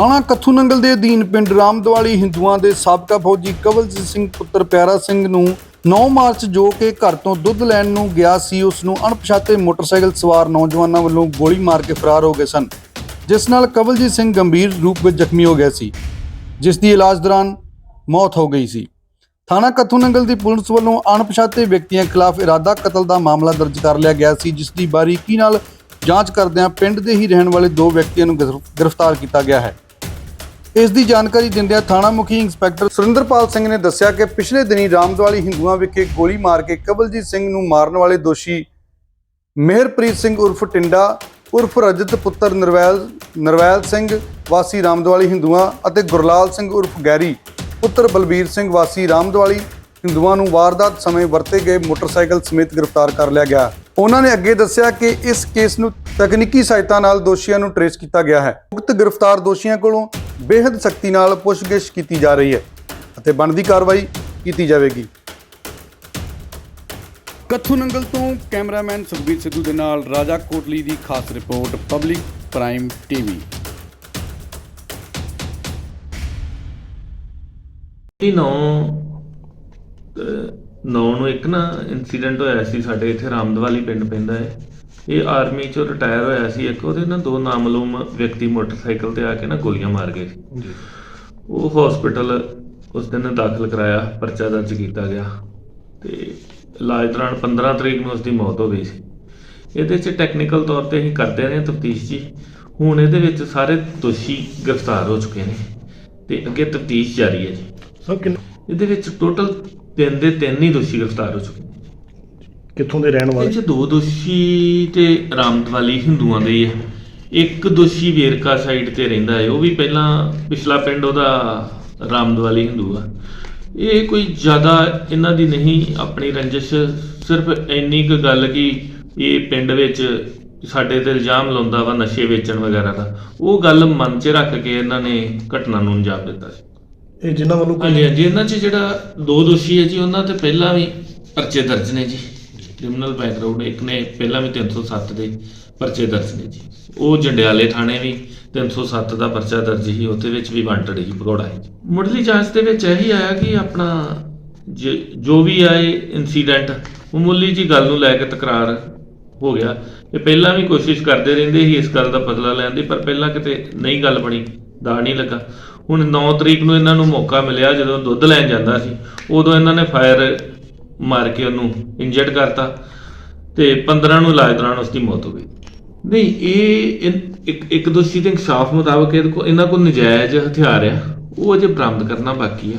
ਥਾਣਾ ਕੱਥੂ ਨੰਗਲ ਦੇ ਅਧੀਨ ਪਿੰਡ ਰਾਮਦਵਾਲੀ ਹਿੰਦੂਆਂ ਦੇ ਸਾਬਕਾ ਫੌਜੀ ਕਵਲਜੀਤ ਸਿੰਘ ਪੁੱਤਰ ਪਿਆਰਾ ਸਿੰਘ ਨੂੰ 9 ਮਾਰਚ ਜੋ ਕਿ ਘਰ ਤੋਂ ਦੁੱਧ ਲੈਣ ਨੂੰ ਗਿਆ ਸੀ, ਉਸ ਨੂੰ ਅਣਪਛਾਤੇ ਮੋਟਰਸਾਈਕਲ ਸਵਾਰ ਨੌਜਵਾਨਾਂ ਵੱਲੋਂ ਗੋਲੀ ਮਾਰ ਕੇ ਫਰਾਰ ਹੋ ਗਏ ਸਨ, ਜਿਸ ਨਾਲ ਕਵਲਜੀਤ ਸਿੰਘ ਗੰਭੀਰ ਰੂਪ ਵਿੱਚ ਜ਼ਖਮੀ ਹੋ ਗਿਆ ਸੀ, ਜਿਸ ਦੀ ਇਲਾਜ ਦੌਰਾਨ ਮੌਤ ਹੋ ਗਈ ਸੀ। ਥਾਣਾ ਕੱਥੂ ਨੰਗਲ ਦੀ ਪੁਲਿਸ ਵੱਲੋਂ ਅਣਪਛਾਤੇ ਵਿਅਕਤੀਆਂ ਖਿਲਾਫ ਇਰਾਦਾ ਕਤਲ ਦਾ ਮਾਮਲਾ ਦਰਜ ਕਰ ਲਿਆ ਗਿਆ ਸੀ, ਜਿਸ ਦੀ ਬਾਰੀਕੀ ਨਾਲ ਜਾਂਚ ਕਰਦਿਆਂ ਪਿੰਡ ਦੇ ਹੀ ਰਹਿਣ ਵਾਲੇ ਦੋ ਵਿਅਕਤੀਆਂ ਨੂੰ ਗ੍ਰਿਫ- ਗ੍ਰਿਫਤਾਰ ਕੀਤਾ ਗਿਆ ਹੈ। ਇਸ ਦੀ ਜਾਣਕਾਰੀ ਦਿੰਦਿਆਂ ਥਾਣਾ ਮੁਖੀ ਇੰਸਪੈਕਟਰ ਸੁਰਿੰਦਰਪਾਲ ਸਿੰਘ ਨੇ ਦੱਸਿਆ ਕਿ ਪਿਛਲੇ ਦਿਨੀ ਰਾਮਦਵਾਲੀ ਹਿੰਦੂਆਂ ਵਿਖੇ ਗੋਲੀ ਮਾਰ ਕੇ ਕਬਲਜੀਤ ਸਿੰਘ ਨੂੰ ਮਾਰਨ ਵਾਲੇ ਦੋਸ਼ੀ ਮਿਹਰਪ੍ਰੀਤ ਸਿੰਘ ਉਰਫ ਟਿੰਡਾ, ਉਰਫ ਰਜਤ ਪੁੱਤਰ ਨਰਵੈਲ ਨਰਵੈਲ ਸਿੰਘ ਵਾਸੀ ਰਾਮਦਵਾਲੀ ਹਿੰਦੂਆਂ ਅਤੇ ਗੁਰਲਾਲ ਸਿੰਘ ਉਰਫ ਗੈਰੀ, ਪੁੱਤਰ ਬਲਬੀਰ ਸਿੰਘ ਵਾਸੀ ਰਾਮਦਵਾਲੀ ਹਿੰਦੂਆਂ ਨੂੰ ਵਾਰਦਾਤ ਸਮੇਂ ਵਰਤੇ ਗਏ ਮੋਟਰਸਾਈਕਲ ਸਮੇਤ ਗ੍ਰਿਫਤਾਰ ਕਰ ਲਿਆ ਗਿਆ। ਉਹਨਾਂ ਨੇ ਅੱਗੇ ਦੱਸਿਆ ਕਿ ਇਸ ਕੇਸ ਨੂੰ ਤਕਨੀਕੀ ਸਹਾਇਤਾ ਨਾਲ ਦੋਸ਼ੀਆਂ ਨੂੰ ਟ੍ਰੇਸ ਕੀਤਾ ਗਿਆ ਹੈ। ਉਕਤ ਗ੍ਰਿਫਤਾਰ ਦੋਸ਼ੀਆਂ ਕੋਲੋਂ ਬੇहद ਸਖਤੀ ਨਾਲ ਪੁੱਛਗਿੱਛ ਕੀਤੀ ਜਾ ਰਹੀ ਹੈ ਅਤੇ ਬਣਦੀ ਕਾਰਵਾਈ ਕੀਤੀ ਜਾਵੇਗੀ। ਕੱਥੂ ਨੰਗਲ ਤੋਂ ਕੈਮਰਾਮੈਨ ਸੁਖਬੀਰ ਸਿੱਧੂ ਦੇ ਨਾਲ ਰਾਜਾ ਕੋਟਲੀ ਦੀ ਖਾਸ ਰਿਪੋਰਟ ਪਬਲਿਕ ਪ੍ਰਾਈਮ ਟੀਵੀ। ਕੀ ਨੌ ਨੂੰ ਇੱਕ ਨਾ ਇੰਸੀਡੈਂਟ ਹੋਇਆ ਸੀ ਸਾਡੇ ਇੱਥੇ ਰਾਮਦਵਾਲੀ ਪਿੰਡ ਪੈਂਦਾ ਹੈ। ਇਹ ਆਰਮੀ ਚੋਂ ਰਿਟਾਇਰ ਹੋਇਆ ਸੀ ਇੱਕ ਉਹਦੇ ਨਾਲ ਦੋ ਨਾਮਲੂਮ ਵਿਅਕਤੀ ਮੋਟਰਸਾਈਕਲ ਤੇ ਆ ਕੇ ਨਾ ਗੋਲੀਆਂ ਮਾਰ ਗਏ ਜੀ। ਉਹ ਹਸਪੀਟਲ ਉਸ ਦਿਨ ਦਾਖਲ ਕਰਾਇਆ ਪਰਚਾ ਦਰਜ ਕੀਤਾ ਗਿਆ ਤੇ ਇਲਾਜ ਦੌਰਾਨ 15 ਤਰੀਕ ਨੂੰ ਉਸ ਦੀ ਮੌਤ ਹੋ ਗਈ ਸੀ। ਇਹਦੇ 'ਚ ਟੈਕਨੀਕਲ ਤੌਰ ਤੇ ਅਸੀਂ ਕਰਦੇ ਰਹੇ ਤਫਤੀਸ਼ ਜੀ। ਹੁਣ ਇਹਦੇ ਵਿੱਚ ਸਾਰੇ ਦੋਸ਼ੀ ਗ੍ਰਿਫਤਾਰ ਹੋ ਚੁੱਕੇ ਨੇ ਤੇ ਅੱਗੇ ਤਫਤੀਸ਼ ਜਾਰੀ ਹੈ ਜੀ। ਸਰ ਇਹਦੇ ਵਿੱਚ ਟੋਟਲ ਤਿੰਨ ਦੇ ਤਿੰਨ ਹੀ ਦੋਸ਼ੀ ਗ੍ਰਿਫਤਾਰ ਹੋ ਚੁੱਕੇ ਕਿੱਥੋਂ ਦੇ ਰਹਿਣ ਇਹ ਵਾਲੇ? ਚ ਦੋ ਦੋਸ਼ੀ ਤੇ ਰਾਮਦਵਾਲੀ ਹਿੰਦੂਆਂ ਦੇ ਹੀ ਹੈ ਇੱਕ ਦੋਸ਼ੀ ਵੇਰਕਾ ਸਾਈਡ ਤੇ ਰਹਿੰਦਾ ਹੈ ਉਹ ਵੀ ਪਹਿਲਾਂ ਪਿਛਲਾ ਪਿੰਡ ਉਹਦਾ ਰਾਮਦਵਾਲੀ ਹਿੰਦੂ ਆ। ਇਹ ਕੋਈ ਜ਼ਿਆਦਾ ਇਹਨਾਂ ਦੀ ਨਹੀਂ ਆਪਣੀ ਰੰਜਿਸ਼ ਸਿਰਫ ਇੰਨੀ ਕੁ ਗੱਲ ਕਿ ਇਹ ਪਿੰਡ ਵਿੱਚ ਸਾਡੇ ਤੇ ਇਲਜ਼ਾਮ ਲਾਉਂਦਾ ਵਾ ਨਸ਼ੇ ਵੇਚਣ ਵਗੈਰਾ ਦਾ। ਉਹ ਗੱਲ ਮਨ 'ਚ ਰੱਖ ਕੇ ਇਹਨਾਂ ਨੇ ਘਟਨਾ ਨੂੰ ਅੰਜਾਮ ਦਿੱਤਾ ਸੀ। ਇਹ ਜਿਨ੍ਹਾਂ ਵੱਲੋਂ ਹਾਂਜੀ ਹਾਂਜੀ, ਇਹਨਾਂ 'ਚ ਜਿਹੜਾ ਦੋ ਦੋਸ਼ੀ ਹੈ ਜੀ, ਉਹਨਾਂ ਤੇ ਪਹਿਲਾਂ ਵੀ ਪਰਚੇ ਦਰਜ ਨੇ ਜੀ। ਕ੍ਰਿਮੀਨਲ ਬੈਕਗ੍ਰਾਉਂਡ ਇੱਕ ਨੇ, ਪਹਿਲਾਂ ਵੀ 307 ਦੇ ਪਰਚੇ ਦਰਜ ਨੇ ਜੀ। ਉਹ ਜੰਡਿਆਲੇ ਥਾਣੇ ਵੀ 307 ਦਾ ਪਰਚਾ ਦਰਜ ਸੀ, ਉਹਦੇ ਵਿੱਚ ਵੀ ਵਾਂਟਡ ਸੀ, ਭਗੌੜਾ ਹੈ ਜੀ। ਮੁੱਢਲੀ ਜਾਂਚ ਦੇ ਵਿੱਚ ਇਹੀ ਆਇਆ ਕਿ ਆਪਣਾ ਜ- ਜੋ ਵੀ ਆਏ ਇਨਸੀਡੈਂਟ ਮਾਮੂਲੀ ਜੀ ਗੱਲ ਨੂੰ ਲੈ ਕੇ ਤਕਰਾਰ ਹੋ ਗਿਆ। ਇਹ ਪਹਿਲਾਂ ਵੀ ਕੋਸ਼ਿਸ਼ ਕਰਦੇ ਰਹਿੰਦੇ ਸੀ, ਇਸ ਗੱਲ ਦਾ ਬਦਲਾ ਲੈਣ ਦੀ, ਪਰ ਪਹਿਲਾਂ ਕਿਤੇ ਨਹੀਂ ਗੱਲ ਬਣੀ ਦਾ ਨਹੀਂ ਲੱਗਾ। ਹੁਣ 9 ਤਰੀਕ ਨੂੰ ਇਹਨਾਂ ਨੂੰ ਮੌਕਾ ਮਿਲਿਆ ਜਦੋਂ ਦੁੱਧ ਲੈਣ ਜਾਂਦਾ ਸੀ, ਉਦੋਂ ਇਹਨਾਂ ਨੇ ਫਾਇਰ ਮਾਰ ਕੇ ਉਹਨੂੰ ਇੰਜਰਡ ਕਰਤਾ ਤੇ 15 ਨੂੰ ਇਲਾਜ ਦੌਰਾਨ ਉਸ ਦੀ ਮੌਤ ਹੋ ਗਈ। ਨਹੀਂ, ਇਹ ਇੱਕ ਇੱਕ ਦੋਸ਼ੀ ਦੇ ਇਨਸਾਫ ਮੁਤਾਬਕ ਇਹਨਾਂ ਕੋਲ ਨਜਾਇਜ਼ ਹਥਿਆਰ ਆ, ਉਹ ਅਜੇ ਬਰਾਮਦ ਕਰਨਾ ਬਾਕੀ ਆ।